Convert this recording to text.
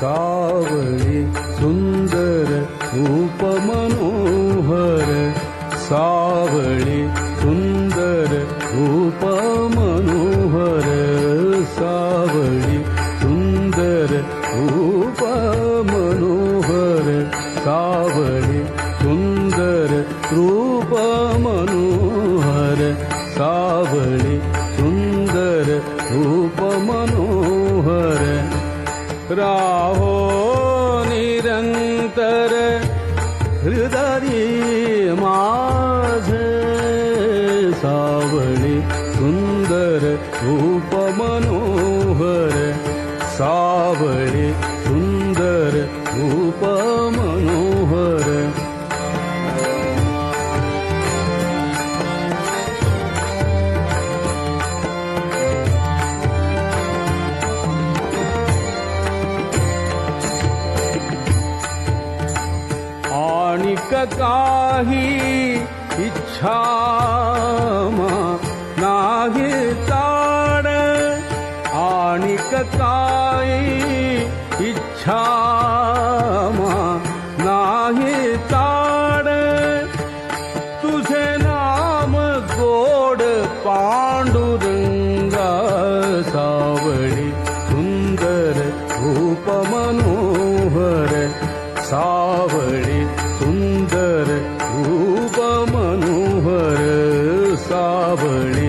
सावळी सुंदर रूप मनोहर सावळी सुंदर रूप मनोहर सावळी सुंदर रूप मनोहर सावळी सुंदर रूप मनोहर सावळी सुंदर रूप राहो निरन्तर हृदयी उपमनोहर सुन्दररूपमनोहर सुन्दर सुन्दररूप एक काही इच्छा नाही ताड. आणि काही इच्छा नाही ताड. तुझे नाम गोड पांडुरंग सावळी सुंदर रूप मनोहर ू मनोहर सावणी